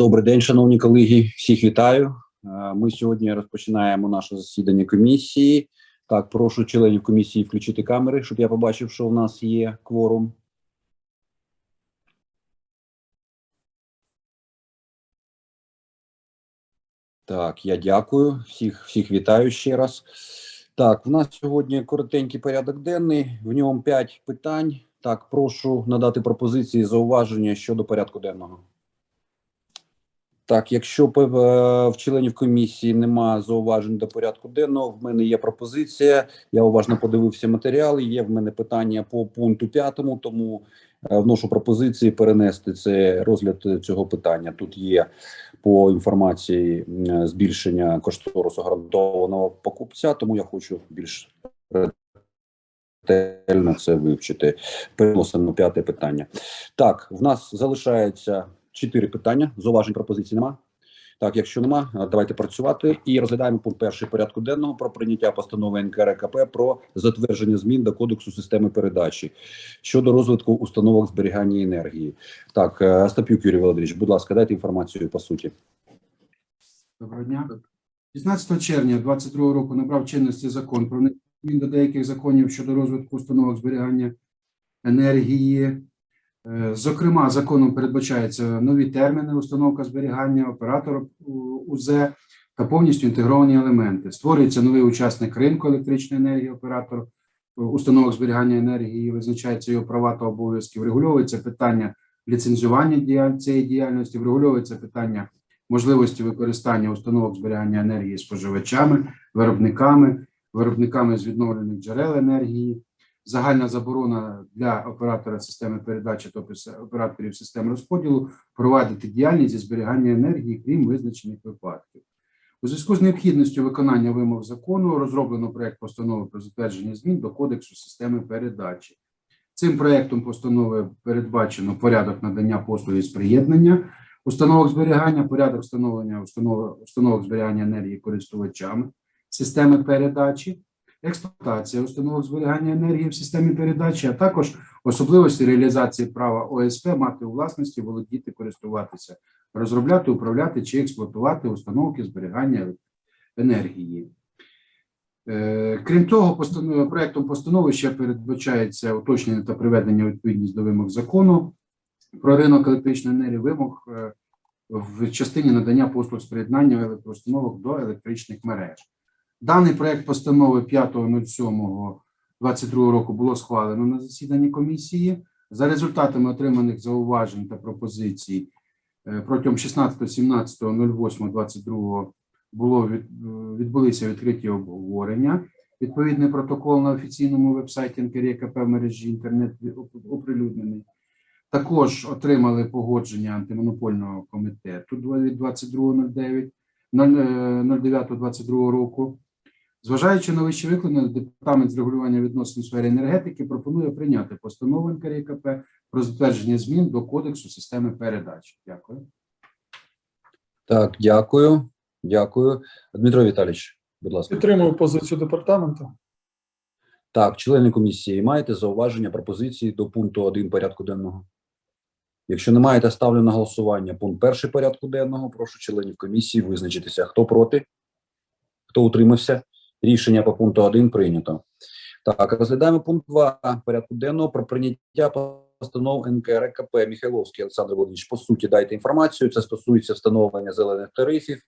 Добрий день, шановні колеги. Всіх вітаю. Е, Ми сьогодні розпочинаємо наше засідання комісії. Так, прошу членів комісії включити камери, щоб я побачив, що у нас є кворум. Так, я дякую. Всіх, всіх вітаю ще раз. Так, у нас сьогодні коротенький порядок денний. В ньому 5 питань. Так, прошу надати пропозиції зауваження щодо порядку денного. Так, якщо е, в членів комісії нема зауважень до порядку денного, в мене є пропозиція. Я уважно подивився матеріали. Є в мене питання по пункту п'ятому, тому е, вношу пропозиції перенести це розгляд цього питання. Тут є по інформації збільшення кошторису гарантованого покупця, тому я хочу більш ретельно це вивчити. Переносимо п'яте питання. Так, в нас залишається чотири питання. Зауважень пропозицій нема. Так, якщо нема, е, давайте працювати і розглядаємо пункт перший порядку денного про прийняття постанови НКРКП про затвердження змін до кодексу системи передачі щодо розвитку установок зберігання енергії. Так, е, Остапюк Юрій Володимирович, будь ласка, дайте інформацію по суті. Доброго дня. 16 червня 2022 року набрав чинності закон про змін до деяких законів щодо розвитку установок зберігання енергії. Е, Зокрема, законом передбачаються нові терміни установка зберігання, оператор у- УЗ та повністю інтегровані елементи. Створюється новий учасник ринку електричної енергії, оператор е, установок зберігання енергії, визначаються його права та обов'язки, врегульовується питання ліцензування цієї діяльності, врегульовується питання можливості використання установок зберігання енергії споживачами, виробниками, виробниками з відновлених джерел енергії, загальна заборона для оператора системи передачі опис- операторів систем розподілу провадити діяльність зі зберігання енергії, крім визначених випадків. У зв'язку з необхідністю виконання вимог закону розроблено проект постанови про затвердження змін до Кодексу системи передачі. Цим проектом постанови передбачено порядок надання послуги з приєднання установок зберігання, порядок встановлення установок зберігання енергії користувачами системи передачі, експлуатація установок зберігання енергії в системі передачі, а також особливості реалізації права ОСП мати у власності, володіти, користуватися, розробляти, управляти чи експлуатувати установки зберігання енергії. Е, Крім того, постанов- проектом постанови ще передбачається уточнення та приведення відповідність до вимог закону про ринок електричної енергії вимог е, в частині надання послуг з приєднання електроустановок до електричних мереж. Даний проект постанови 5.07.22 року було схвалено на засіданні комісії. За результатами отриманих зауважень та пропозицій е, протягом 16.17.08.22 було е, відбулися відкриті обговорення. Відповідний протокол на офіційному вебсайті НКРЄКП в мережі інтернет оприлюднений. Також отримали погодження антимонопольного комітету від 22.09 09.22 року. Зважаючи на вище викладене, департамент з регулювання відносин у сфері енергетики пропонує прийняти постанову НКРЄКП про затвердження змін до кодексу системи передачі. Дякую. Так, дякую. Дякую. Дмитро Віталійович, будь ласка. Підтримую позицію департаменту. Так, члени комісії, маєте зауваження, пропозиції до пункту 1 порядку денного? Якщо не маєте, ставлю на голосування пункт перший порядку денного. Прошу членів комісії визначитися, хто проти, хто утримався. Рішення по пункту 1 прийнято. Так, розглядаємо пункт 2 порядку денного про прийняття постанов НКРКП Михайловський Олександр Володимирович. По суті, дайте інформацію. Це стосується встановлення зелених тарифів.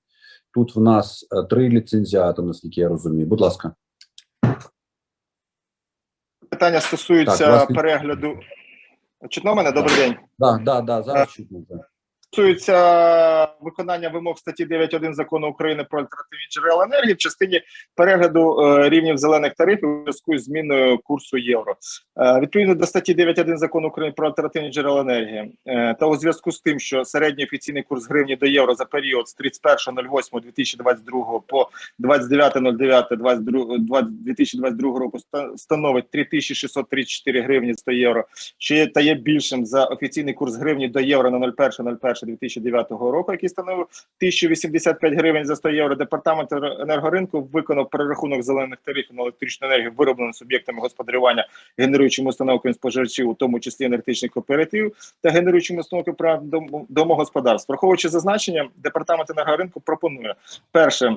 Тут в нас е, три ліцензіати, наскільки я розумію. Будь ласка. Питання стосуються Так, перегляду. Чутно мене? Добрий день. Да, да, да, зараз чутно. Стосується виконання вимог статті 9.1 закону України про альтернативні джерела енергії в частині перегляду е, рівнів зелених тарифів у зв'язку з зміною курсу євро. Е, відповідно до статті 9.1 закону України про альтернативні джерела енергії е, та у зв'язку з тим, що середній офіційний курс гривні до євро за період з 31.08.2022 по 29.09.2022 року ста- становить 3634 гривні 100 євро, що є та є більшим за офіційний курс гривні до євро на 01.01.2022 01.01.2009 року, який становив 1085 гривень за 100 євро. Департамент енергоринку виконав перерахунок зелених тарифів на електричну енергію, вироблену суб'єктами господарювання, генеруючими установками споживачів, у тому числі енергетичних кооперативів та генеруючими установками прав домогосподарств. Враховуючи зазначення, департамент енергоринку пропонує перше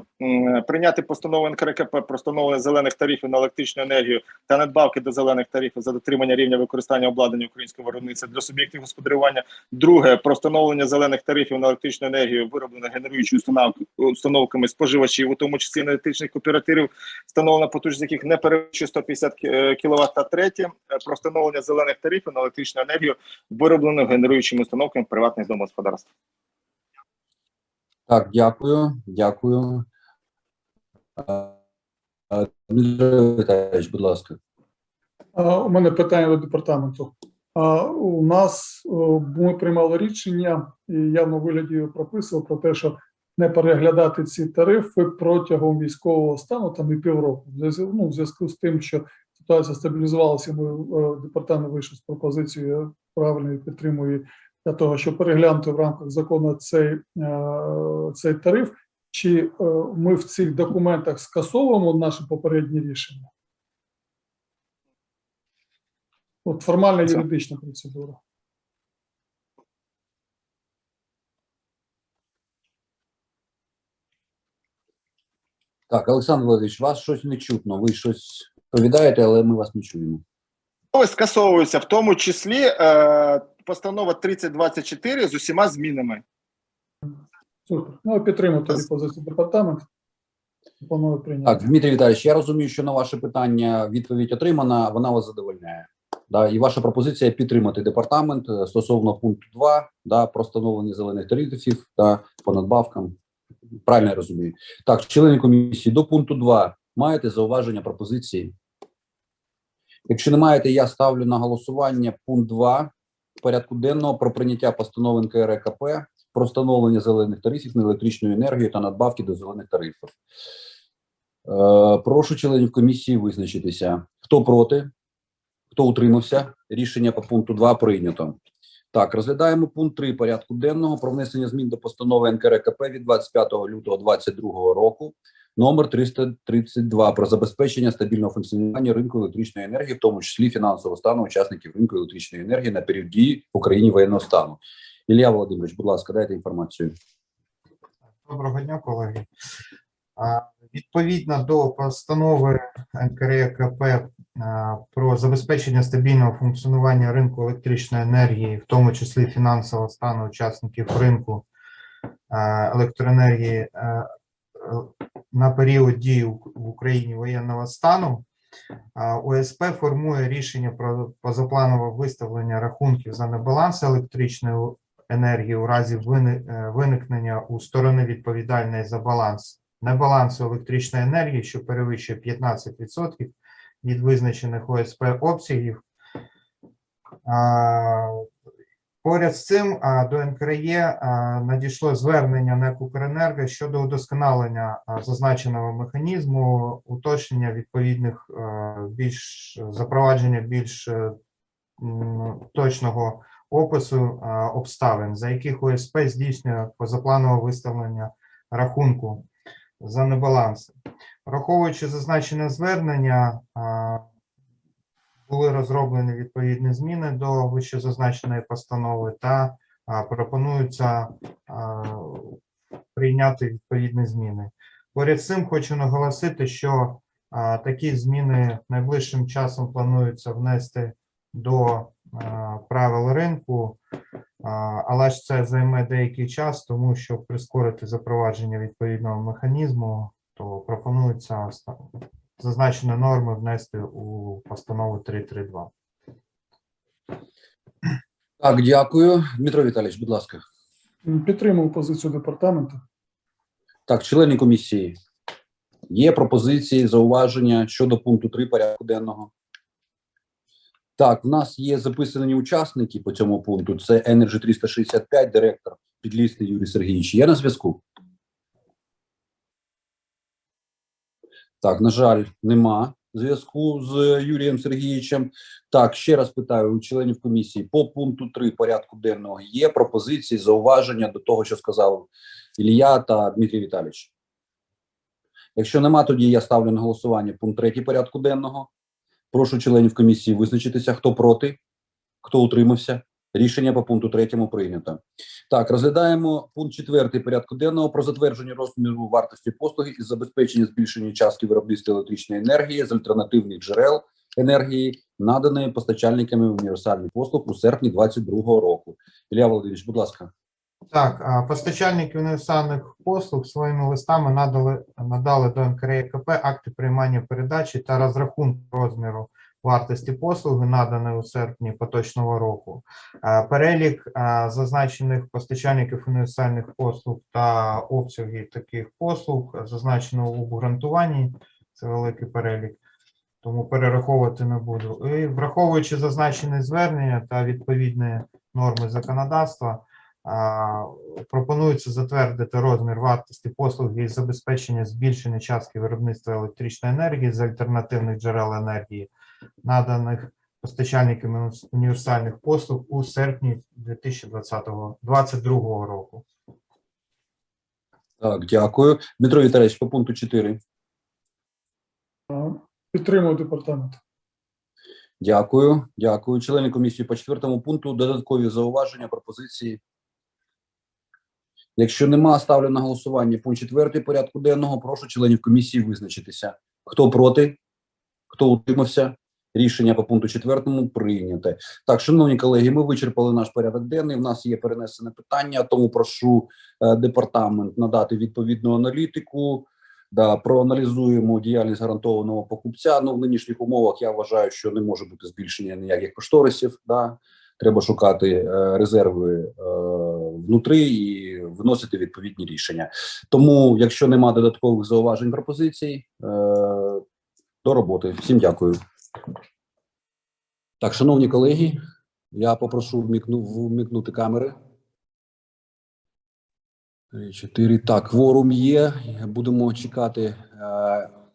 прийняти постанову НКРКП про встановлення зелених тарифів на електричну енергію та надбавки до зелених тарифів за дотримання рівня використання обладнання українського виробництва для суб'єктів господарювання. Друге про встановлення зелених тарифів на електричну енергію, вироблених генеруючими установк- установками споживачів, у тому числі енергетичних кооперативів, встановлена потужність яких не перевищує 150 кВт. Та третє е, про встановлення зелених тарифів на електричну енергію, вироблену генеруючими установками приватних домогосподарств. Так, дякую, дякую. Е, е, Дмитро Віталійович, будь ласка. У мене питання до департаменту. У нас ми приймали рішення, і я в вигляді прописував про те, що не переглядати ці тарифи протягом військового стану там і півроку. Ну, в зв'язку з тим, що ситуація стабілізувалася, ми е, департамент вийшов з пропозицією, я правильно її для того, щоб переглянути в рамках закону цей, е, цей тариф. Чи е, ми в цих документах скасовуємо наші попередні рішення? От формальна Це- юридична процедура. Так, Олександр Володимирович, вас щось не чутно. Ви щось повідаєте, але ми вас не чуємо. Ось скасовується в тому числі е, постанова 3024 з усіма змінами. Супер. Ну, підтримую тоді позицію прийняти. Так, Дмитрий Віталійович, я розумію, що на ваше питання відповідь отримана, вона вас задовольняє. Да, і ваша пропозиція підтримати департамент е, стосовно пункту 2, да, про встановлення зелених тарифів да, по надбавкам. Правильно я розумію. Так, члени комісії, до пункту 2 маєте зауваження пропозиції? Якщо не маєте, я ставлю на голосування пункт 2 порядку денного про прийняття постанови НКРКП про встановлення зелених тарифів на електричну енергію та надбавки до зелених тарифів. Е, прошу членів комісії визначитися. Хто проти? Хто утримався? Рішення по пункту 2 прийнято. Так, розглядаємо пункт 3 порядку денного про внесення змін до постанови НКРКП від 25 лютого 2022 року номер 332 про забезпечення стабільного функціонування ринку електричної енергії, в тому числі фінансового стану учасників ринку електричної енергії на період дії в Україні воєнного стану. Ілля Володимирович, будь ласка, дайте інформацію. Доброго дня, колеги. Відповідно до постанови НКРЕКП а, про забезпечення стабільного функціонування ринку електричної енергії, в тому числі фінансового стану учасників ринку електроенергії е, на період дії в Україні воєнного стану, ОСП формує рішення про позапланове виставлення рахунків за небаланс електричної енергії у разі е, виникнення у сторони відповідальної за баланс. Небалансу електричної енергії, що перевищує 15% від визначених ОСП обсягів. Поряд з цим до НКРЄ надійшло звернення НЕК «Укренерго» щодо удосконалення зазначеного механізму, уточнення відповідних більш запровадження більш е, точного опису обставин, за яких ОСП здійснює позапланове виставлення рахунку за небаланси. Враховуючи зазначене звернення, були розроблені відповідні зміни до вищезазначеної постанови та а, пропонується прийняти відповідні зміни. Поряд з цим хочу наголосити, що такі зміни найближчим часом планується внести до правил ринку, але ж це займе деякий час, тому що прискорити запровадження відповідного механізму, то пропонується зазначені норми внести у постанову 332. Так, дякую. Дмитро Віталійович, будь ласка. М, Підтримую позицію департаменту. Так, члени комісії. Є пропозиції, зауваження щодо пункту 3 порядку денного. Так, в нас є записані учасники по цьому пункту. Це Energy 365, директор Підлісний Юрій Сергійович. Є на зв'язку? Так, на жаль, нема зв'язку з Юрієм Сергійовичем. Так, ще раз питаю у членів комісії по пункту 3 порядку денного є пропозиції, зауваження до того, що сказав Ілля та Дмитрій Віталійович. Якщо нема, тоді я ставлю на голосування пункт 3 порядку денного. Прошу членів комісії визначитися, хто проти, хто утримався. Рішення по пункту 3 прийнято. Так, розглядаємо пункт 4 порядку денного про затвердження розміру вартості послуги із забезпечення збільшення частки виробництва електричної енергії з альтернативних джерел енергії, наданої постачальниками універсальних послуг у серпні 2022 року. Ілля Володимирович, будь ласка. Так, постачальники універсальних послуг своїми листами надали, надали до НКРЕКП акти приймання передачі та розрахунку розміру вартості послуги, наданої у серпні поточного року. Перелік зазначених постачальників універсальних послуг та обсяги таких послуг зазначено у обґрунтуванні. Це великий перелік, тому перераховувати не буду. І враховуючи зазначені звернення та відповідні норми законодавства. Пропонується затвердити розмір вартості послуг із забезпечення збільшення частки виробництва електричної енергії з альтернативних джерел енергії, наданих постачальниками універсальних послуг у серпні 2022 року. Так, дякую. Дмитро Віталійович, по пункту 4. Е, Підтримую департамент. Дякую, дякую. Члени комісії по четвертому пункту додаткові зауваження, пропозиції. Якщо нема, ставлю на голосування пункт четвертий порядку денного. Прошу членів комісії визначитися. Хто проти, хто утримався? Рішення по пункту четвертому прийняте. Так, шановні колеги, ми вичерпали наш порядок денний. У нас є перенесене питання, тому прошу е, департамент надати відповідну аналітику. Да, проаналізуємо діяльність гарантованого покупця. Ну в нинішніх умовах я вважаю, що не може бути збільшення ніяких кошторисів. Да. Треба шукати е, резерви е, внутри і виносити відповідні рішення. Тому, якщо нема додаткових зауважень пропозицій, е, до роботи. Всім дякую. Так, шановні колеги, я попрошу вмікну, вмікнути камери. Чотири. Так, кворум є. Будемо чекати.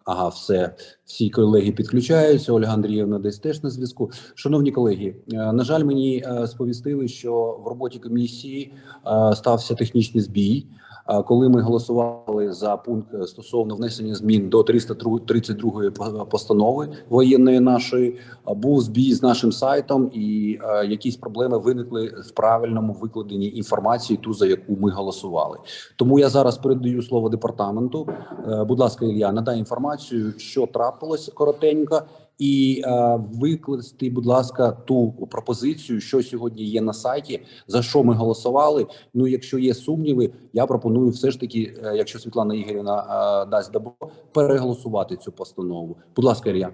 Ага, все. Всі колеги підключаються. Ольга Андріївна десь теж на зв'язку. Шановні колеги, е, на жаль, мені е, сповістили, що в роботі комісії е, стався технічний збій. Е, Коли ми голосували за пункт е, стосовно внесення змін до 332 по- постанови воєнної нашої, е, був збій з нашим сайтом, і е, якісь проблеми виникли в правильному викладенні інформації, ту за яку ми голосували. Тому я зараз передаю слово департаменту. Е, Будь ласка, Ілля, надай інформацію, що трапилось коротенько, і е, викласти, будь ласка, ту пропозицію, що сьогодні є на сайті, за що ми голосували. Ну, якщо є сумніви, я пропоную все ж таки, е, якщо Світлана Ігорівна е, дасть добро, переголосувати цю постанову. Будь ласка, Ілля.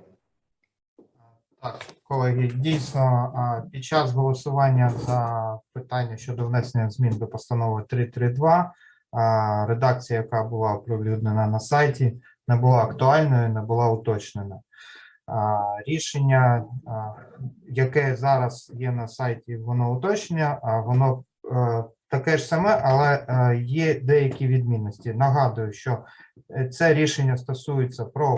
Так, колеги, дійсно, під час голосування за питання щодо внесення змін до постанови 332, а, редакція, яка була оприлюднена на сайті, не була актуальною, не була уточнена. Рішення, яке зараз є на сайті, воно уточнення, а воно е, таке ж саме, але е, є деякі відмінності. Нагадую, що е, це рішення стосується про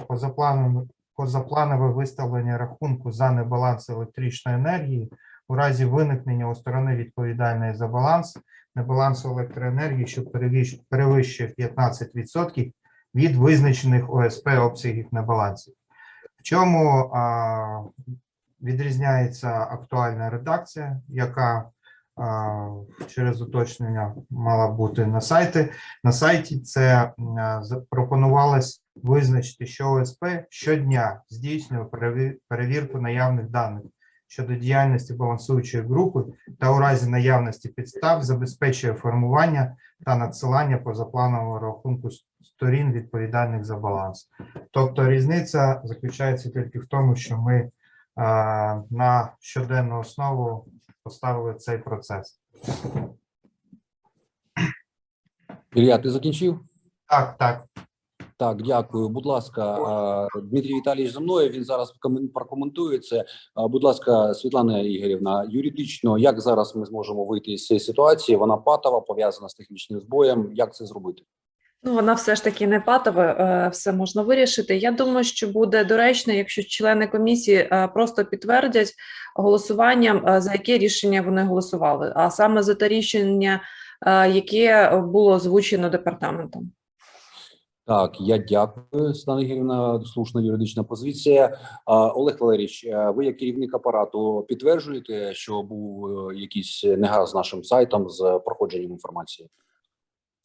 позапланове виставлення рахунку за небаланс електричної енергії у разі виникнення у сторони відповідальної за баланс небалансу електроенергії, що перевищ- перевищує 15% від визначених ОСП обсягів небалансів. В чому а, відрізняється актуальна редакція, яка а, через уточнення мала бути на сайті. На сайті це запропонувалось визначити, що ОСП щодня здійснює перевірку наявних даних щодо діяльності балансуючої групи та у разі наявності підстав забезпечує формування та надсилання позапланового рахунку сторін відповідальних за баланс. Тобто різниця заключається тільки в тому, що ми е, на щоденну основу поставили цей процес. Ілля, ти закінчив? Так, так. Так, дякую. Будь ласка, а, Дмитрій Віталійович за мною. Він зараз комен- прокоментує це. Будь ласка, Світлана Ігорівна, юридично, як зараз ми зможемо вийти з цієї ситуації? Вона патова, пов'язана з технічним збоєм. Як це зробити? Ну, вона все ж таки не патова, е, все можна вирішити. Я думаю, що буде доречно, якщо члени комісії е, просто підтвердять голосуванням, е, за яке рішення вони голосували, а саме за те рішення, яке було озвучено департаментом. Так, я дякую, Світлана Ігорівна, слушна юридична позиція. Олег Валерійович, ви як керівник апарату підтверджуєте, що був якийсь негаразд з нашим сайтом з проходженням інформації?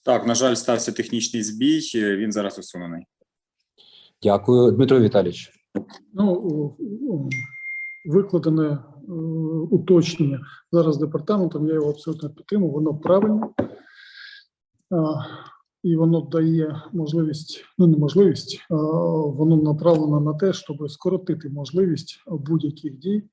Так, на жаль, стався технічний збій. е, Він зараз усунений. Дякую, Дмитро Віталійович. Ну, викладене е, уточнення зараз департаментом, я його абсолютно підтримую, воно правильне. І воно дає можливість, ну не можливість, а воно направлено на те, щоб скоротити можливість будь-яких дій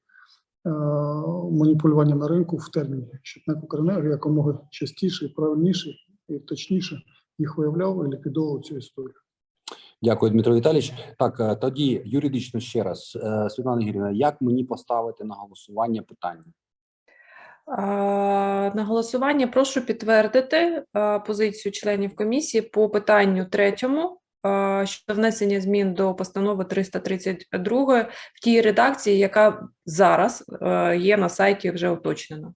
маніпулювання на ринку в терміні, щоб НЕК «Укренерго» якомога частіше, і правильніше і точніше їх виявляв і ліквідовував цю історію. Дякую, Дмитро Віталійович. Так, е, тоді юридично ще раз, Е, Світлана Ігорівна, як мені поставити на голосування питання? На голосування прошу підтвердити е, позицію членів комісії по питанню третьому щодо внесення змін до постанови 332 в тій редакції, яка зараз є на сайті вже уточнена.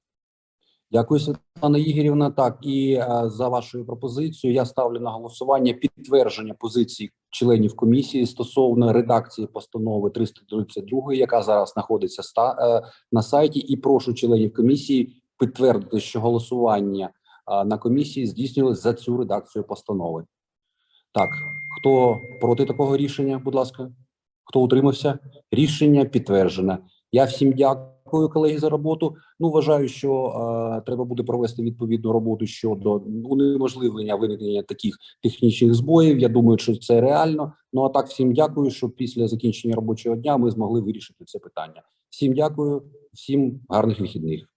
Дякую, Світлана Ігорівна. Так, і е, за вашою пропозицією я ставлю на голосування підтвердження позиції членів комісії стосовно редакції постанови 332, яка зараз знаходиться ста, е, на сайті, і прошу членів комісії підтвердити, що голосування е, на комісії здійснювалось за цю редакцію постанови. Так, хто проти такого рішення, будь ласка, хто утримався? Рішення підтверджене. Я всім дякую, колеги, за роботу. Ну, вважаю, що е, треба буде провести відповідну роботу щодо унеможливлення виникнення таких технічних збоїв. Я думаю, що це реально. Ну а так, всім дякую, що після закінчення робочого дня ми змогли вирішити це питання. Всім дякую, всім гарних вихідних.